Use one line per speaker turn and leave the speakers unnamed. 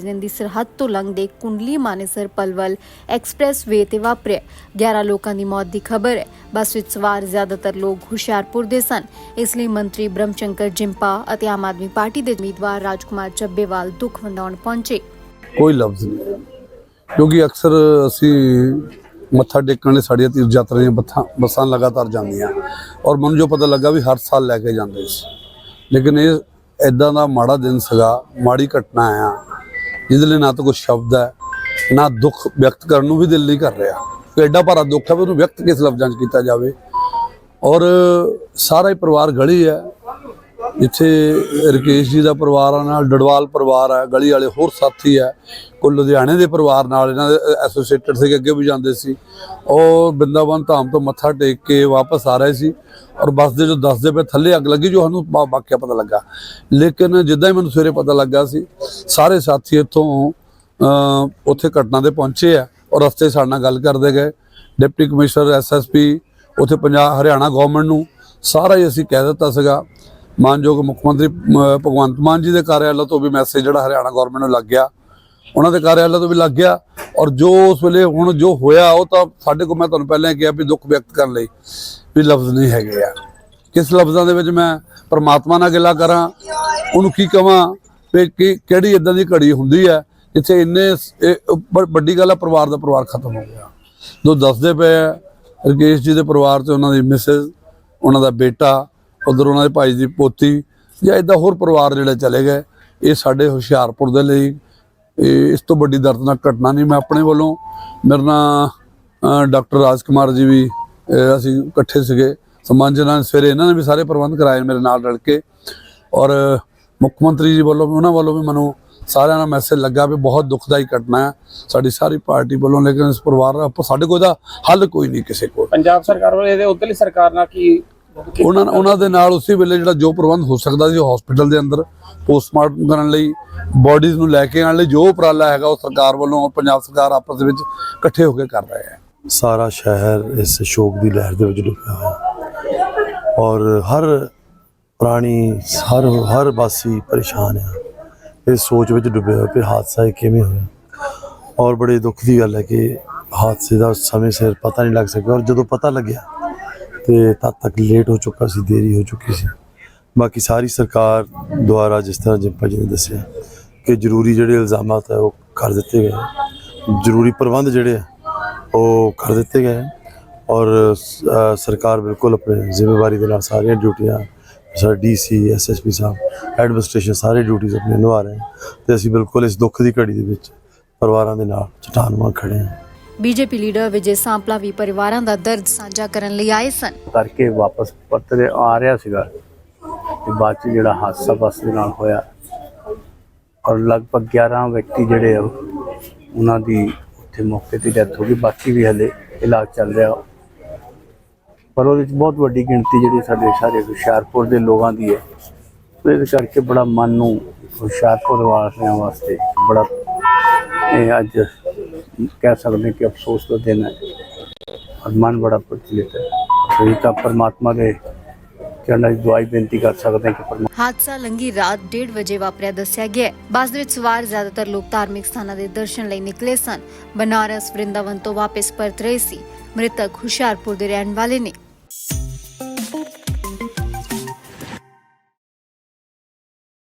ਦਿਨ ਦੀ ਸਰਹੱਦ ਤੋਂ ਲੰਘਦੇ ਕੁੰਡਲੀ ਮਾਨੇਸਰ ਪਲਵਲ ਐਕਸਪ੍ਰੈਸ ਵੇ ਤੇ ਵਾਪਰਿਆ। 11 ਲੋਕਾਂ ਦੀ ਮੌਤ ਦੀ ਖਬਰ ਹੈ। ਬੱਸ ਵਿੱਚ ਸਵਾਰ ਜ਼ਿਆਦਾਤਰ ਲੋਕ ਹੁਸ਼ਿਆਰਪੁਰ ਦੇ ਸਨ। ਇਸ ਲਈ ਮੰਤਰੀ ਬ੍ਰਹਮਸ਼ੰਕਰ ਜਿੰਪਾ ਅਤੇ ਆਮ ਆਦਮੀ ਪਾਰਟੀ ਦੇ ਉਮੀਦਵਾਰ ਰਾਜਕੁਮਾਰ ਚੱਬੇਵਾਲ ਦੁੱਖ ਵੰਡਾਉਣ ਪਹੁੰਚੇ।
ਕੋਈ ਲਫ਼ਜ਼ ਨਹੀਂ। ਕਿਉਂਕਿ ਅਕਸਰ ਅਸੀਂ ਮੱਥਾ ਟੇਕਣ ਲਈ ਸਾਡੀਆਂ ਤੀਰਥ ਯਾਤਰਾ ਬੱਥਾਂ ਬੱਸਾਂ ਲਗਾਤਾਰ ਜਾਂਦੀਆਂ। ਔਰ ਮੈਨੂੰ ਜੋ ਪਤਾ ਲੱਗਾ ਵੀ ਹਰ ਸਾਲ ਲੈ ਕੇ ਜਾਂਦੇ ਸੀ। ਲੇਕਿਨ ਇਹ ਐਦਾਂ ਦਾ ਮਾੜਾ ਦਿਨ ਸੀਗਾ। ਮਾੜੀ ਘਟਨਾ ਆ। ਜਿਹਦੇ ਲਈ ਨਾ ਤਾਂ ਕੋਈ ਸ਼ਬਦ ਹੈ, ਨਾ ਦੁੱਖ ਵਿਅਕਤ ਕਰਨ ਨੂੰ ਵੀ ਦਿਲ ਨਹੀਂ ਕਰ ਰਿਹਾ। ਐਡਾ ਭਾਰਾ ਦੁੱਖ ਹੈ ਵੀ ਉਹਨੂੰ ਵਿਅਕਤ ਕਿਸ ਲਫ਼ਜ਼ਾਂ 'ਚ ਕੀਤਾ ਜਾਵੇ। ਔਰ ਸਾਰਾ ਹੀ ਪਰਿਵਾਰ ਗਲੀ ਹੈ ਜਿੱਥੇ ਰਕੇਸ਼ ਜੀ ਦਾ ਪਰਿਵਾਰ ਆ, ਨਾਲ ਡੜਵਾਲ ਪਰਿਵਾਰ ਹੈ ਗਲੀ ਵਾਲੇ ਹੋਰ ਸਾਥੀ ਹੈ ਕੋਈ ਲੁਧਿਆਣੇ ਦੇ ਪਰਿਵਾਰ ਨਾਲ ਇਹਨਾਂ ਦੇ ਐਸੋਸੀਏਟਡ ਸੀਗੇ, ਅੱਗੇ ਵੀ ਜਾਂਦੇ ਸੀ। ਉਹ ਬਿੰਦਾਵਨ ਧਾਮ ਤੋਂ ਮੱਥਾ ਟੇਕ ਕੇ ਵਾਪਸ ਆ ਰਹੇ ਸੀ ਔਰ ਬੱਸ ਦੇ ਜੋ ਦੱਸਦੇ ਪਏ ਥੱਲੇ ਅੱਗ ਲੱਗੀ, ਜੋ ਸਾਨੂੰ ਵਾਕਿਆ ਪਤਾ ਲੱਗਾ। ਲੇਕਿਨ ਜਿੱਦਾਂ ਹੀ ਮੈਨੂੰ ਸਵੇਰੇ ਪਤਾ ਲੱਗਾ ਸੀ, ਸਾਰੇ ਸਾਥੀ ਇੱਥੋਂ ਉੱਥੇ ਘਟਨਾ ਤੇ ਪਹੁੰਚੇ ਆ ਔਰ ਰਸਤੇ ਸਾਡੇ ਨਾਲ ਗੱਲ ਕਰਦੇ ਗਏ। ਡਿਪਟੀ ਕਮਿਸ਼ਨਰ ਐਸਐਸਪੀ ਉੱਥੇ ਪੰਜਾਬ ਹਰਿਆਣਾ ਗਵਰਨਮੈਂਟ ਨੂੰ, ਸਾਰਾ ਹੀ ਅਸੀਂ ਕਹਿ ਦਿੱਤਾ ਸੀਗਾ। ਮਾਨਯੋਗ ਮੁੱਖ ਮੰਤਰੀ ਭਗਵੰਤ ਮਾਨ ਜੀ ਦੇ ਕਾਰਿਆਲਾ ਤੋਂ ਵੀ ਮੈਸੇਜ ਜਿਹੜਾ ਹਰਿਆਣਾ ਗਵਰਨਮੈਂਟ ਨੂੰ ਲੱਗ ਗਿਆ। ਉਹਨਾਂ ਦੇ ਕਾਰਿਆਲਾ ਤੋਂ ਵੀ ਲੱਗ ਗਿਆ ਔਰ ਜੋ ਉਸ ਵੇਲੇ ਹੁਣ ਜੋ ਹੋਇਆ, ਉਹ ਤਾਂ ਸਾਡੇ ਕੋਲ ਮੈਂ ਤੁਹਾਨੂੰ ਪਹਿਲਾਂ ਕਿਹਾ ਵੀ ਦੁੱਖ ਵਿਅਕਤ ਕਰਨ ਲਈ ਵੀ ਲਫ਼ਜ਼ ਨਹੀਂ ਹੈਗੇ ਆ। ਕਿਸ ਲਫ਼ਜ਼ਾਂ ਦੇ ਵਿੱਚ ਮੈਂ ਪਰਮਾਤਮਾ ਨਾਲ ਗਿਲਾ ਕਰਾਂ, ਉਹਨੂੰ ਕੀ ਕਵਾਂ ਵੀ ਕਿਹੜੀ ਇਦਾਂ ਦੀ ਘੜੀ ਹੁੰਦੀ ਹੈ ਜਿੱਥੇ ਇੰਨੇ ਵੱਡੀ ਗੱਲ ਆ, ਪਰਿਵਾਰ ਦਾ ਪਰਿਵਾਰ ਖਤਮ ਹੋ ਗਿਆ। ਜੋ ਦੱਸਦੇ ਪਏ ਆ, ਰਕੇਸ਼ ਜੀ ਦੇ ਪਰਿਵਾਰ ਤੇ ਉਹਨਾਂ ਦੀ ਮਿਸਿਸ ਉਹਨਾਂ ਦਾ ਬੇਟਾ ਉਧਰ ਉਹਨਾਂ ਦੇ ਭਾਈ ਦੀ ਪੋਤੀ ਜਾਂ ਇਦਾਂ ਹੋਰ ਪਰਿਵਾਰ ਜਿਹੜੇ ਚਲੇ ਗਏ, ਇਹ ਸਾਡੇ ਹੁਸ਼ਿਆਰਪੁਰ ਦੇ ਲਈ, ਇਹ ਇਸ ਤੋਂ ਵੱਡੀ ਦਰਦਨਾਕ ਘਟਨਾ ਨਹੀਂ, ਮੈਂ ਆਪਣੇ ਵੱਲੋਂ, ਮੇਰੇ ਨਾਲ ਡਾਕਟਰ ਰਾਜ ਕੁਮਾਰ ਜੀ ਵੀ ਅਸੀਂ ਇਕੱਠੇ ਸੀਗੇ ਸਮਾਜ ਸਵੇਰੇ ਇਹਨਾਂ ਨੇ ਵੀ ਸਾਰੇ ਪ੍ਰਬੰਧ ਕਰਾਏ ਮੇਰੇ ਨਾਲ ਰਲ ਕੇ, ਔਰ ਮੁੱਖ ਮੰਤਰੀ ਜੀ ਵੱਲੋਂ ਵੀ ਉਹਨਾਂ ਵੱਲੋਂ ਵੀ ਮੈਨੂੰ ਸਾਰਿਆਂ ਦਾ ਮੈਸੇਜ ਲੱਗਾ ਵੀ ਬਹੁਤ ਦੁਖਦਾਈ ਘਟਨਾ ਹੈ, ਸਾਡੀ ਸਾਰੀ ਪਾਰਟੀ ਵੱਲੋਂ, ਲੇਕਿਨ ਇਸ ਪਰਿਵਾਰ ਦਾ, ਸਾਡੇ ਕੋਲ ਇਹਦਾ ਹੱਲ ਕੋਈ ਨਹੀਂ ਕਿਸੇ ਕੋਲ।
ਪੰਜਾਬ ਸਰਕਾਰ ਵੱਲੋਂ ਇਹਦੇ ਉਧਰਲੀ ਸਰਕਾਰ ਨਾਲ ਕੀ
ਉਹਨਾਂ ਉਹਨਾਂ ਦੇ ਨਾਲ ਉਸੇ ਵੇਲੇ ਜਿਹੜਾ ਜੋ ਪ੍ਰਬੰਧ ਹੋ ਸਕਦਾ ਸੀ ਹਸਪੀਟਲ ਦੇ ਅੰਦਰ ਪੋਸਟਮਾਰਟਮ ਕਰਨ ਲਈ ਬਾਡੀਜ਼ ਨੂੰ ਲੈ ਕੇ ਆਉਣ ਲਈ ਜੋ ਉਪਰਾਲਾ ਹੈਗਾ ਉਹ ਸਰਕਾਰ ਵੱਲੋਂ ਪੰਜਾਬ ਸਰਕਾਰ ਆਪਸ ਵਿੱਚ ਇਕੱਠੇ ਹੋ ਕੇ ਕਰ ਰਹੇ ਹੈ।
ਸਾਰਾ ਸ਼ਹਿਰ ਇਸ ਸ਼ੋਕ ਦੀ ਲਹਿਰ ਦੇ ਵਿੱਚ ਡੁੱਬਿਆ ਹੋਇਆ। ਔਰ ਹਰ ਪ੍ਰਾਣੀ ਹਰ ਹਰ ਵਾਸੀ ਪਰੇਸ਼ਾਨ ਹੈ ਇਸ ਸੋਚ ਵਿੱਚ ਡੁੱਬਿਆ ਹੋਇਆ ਕਿ ਹਾਦਸਾ ਇਹ ਕਿਵੇਂ ਹੋਇਆ? ਔਰ ਬੜੇ ਦੁੱਖ ਦੀ ਗੱਲ ਹੈ ਕਿ ਹਾਦਸੇ ਦਾ ਸਮੇਂ ਸਿਰ ਪਤਾ ਨਹੀਂ ਲੱਗ ਸਕਿਆ। ਔਰ ਜਦੋਂ ਪਤਾ ਲੱਗਿਆ ਤੇ ਤਦ ਤੱਕ ਲੇਟ ਹੋ ਚੁੱਕਾ ਸੀ, ਦੇਰੀ ਹੋ ਚੁੱਕੀ ਸੀ। ਬਾਕੀ ਸਾਰੀ ਸਰਕਾਰ ਦੁਆਰਾ ਜਿਸ ਤਰ੍ਹਾਂ ਜਿੰਪਾ ਜੀ ਨੇ ਦੱਸਿਆ ਕਿ ਜ਼ਰੂਰੀ ਜਿਹੜੇ ਇਲਜ਼ਾਮਾਤ ਹੈ, ਉਹ ਕਰ ਦਿੱਤੇ ਗਏ ਜ਼ਰੂਰੀ ਪ੍ਰਬੰਧ ਜਿਹੜੇ ਉਹ ਕਰ ਦਿੱਤੇ ਗਏ ਹੈ ਔਰ ਸਰਕਾਰ ਬਿਲਕੁਲ ਆਪਣੇ ਜ਼ਿੰਮੇਵਾਰੀ ਦੇ ਨਾਲ ਸਾਰੀਆਂ ਡਿਊਟੀਆਂ sir DC SSP sahib administration ਸਾਰੇ ਡਿਊਟੀਆਂ ਆਪਣੇ ਨਿਭਾ ਰਹੇ ਹੈ ਤੇ ਅਸੀਂ ਬਿਲਕੁਲ ਇਸ ਦੁੱਖ ਦੀ ਘੜੀ ਦੇ ਵਿੱਚ ਪਰਿਵਾਰਾਂ ਦੇ ਨਾਲ ਚਟਾਨ ਵਾਂਗ ਖੜੇ ਹਾਂ।
ਬੀਜੇਪੀ ਲੀਡਰ ਵਿਜੇ ਸਾਂਪਲਾ ਵੀ ਪਰਿਵਾਰਾਂ ਦਾ ਦਰਦ ਸਾਂਝਾ ਕਰਨ ਲਈ ਆਏ ਸਨ।
ਕਰਕੇ ਵਾਪਸ ਪਰਤਦੇ ਆ ਰਿਹਾ ਸੀਗਾ ਤੇ ਬਾਅਦ ਚ ਜਿਹੜਾ ਹਾਦਸਾ ਬੱਸ ਦੇ ਨਾਲ ਹੋਇਆ ਔਰ ਲਗਭਗ 11 ਵਿਅਕਤੀ ਜਿਹੜੇ ਆ, ਉਹਨਾਂ ਦੀ ਉੱਥੇ ਮੌਕੇ ਤੇ ਡੈਥ ਹੋ ਗਈ, ਬਾਕੀ ਵੀ ਹਲੇ ਇਲਾਜ ਚੱਲ ਰਿਹਾ। ਪਰ ਉਹਦੇ ਵਿੱਚ ਬਹੁਤ ਵੱਡੀ ਗਿਣਤੀ ਜਿਹੜੀ ਸਾਡੇ ਸਾਰੇ ਹੁਸ਼ਿਆਰਪੁਰ ਦੇ ਲੋਕਾਂ ਦੀ ਹੈ ਇਸ ਕਰਕੇ ਬੜਾ ਮਨ ਨੂੰ ਹੁਸ਼ਿਆਰਪੁਰ ਵਾਸੀਆਂ ਵਾਸਤੇ ਬੜਾ ਇਹ ਅੱਜ ਕਹਿ ਸਕਦੇ ਕਿ ਅਫਸੋਸ ਦਾ ਦਿਨ ਹੈ। ਔਰ ਮਨ ਬੜਾ ਪ੍ਰਫੁੱਲਿਤ ਹੈ। ਅਸੀਂ ਤਾਂ ਪਰਮਾਤਮਾ ਦੇ ਚਰਨਾਂ 'ਚ ਦੁਆਈ ਬੇਨਤੀ ਕਰ ਸਕਦੇ ਕਿ
ਹਾਦਸਾ ਲੰਗੀ ਰਾਤ 1:30 ਵਜੇ ਵਾਪਰਿਆ ਦੱਸਿਆ ਗਿਆ ਬੱਸ ਦੇ ਵਿੱਚ ਸਵਾਰ ਜ਼ਿਆਦਾਤਰ ਲੋਕ ਧਾਰਮਿਕ ਸਥਾਨਾਂ ਦੇ ਦਰਸ਼ਨ ਲਈ ਨਿਕਲੇ ਸਨ। ਬਨਾਰਸ, ਵਰਿੰਦਾਵਨ ਤੋਂ ਵਾਪਸ ਪਰਤ ਰਹੇ ਸੀ। ਮ੍ਰਿਤਕ ਹੁਸ਼ਿਆਰਪੁਰ ਦੇ ਰਹਿਣ ਵਾਲੇ ਨੇ।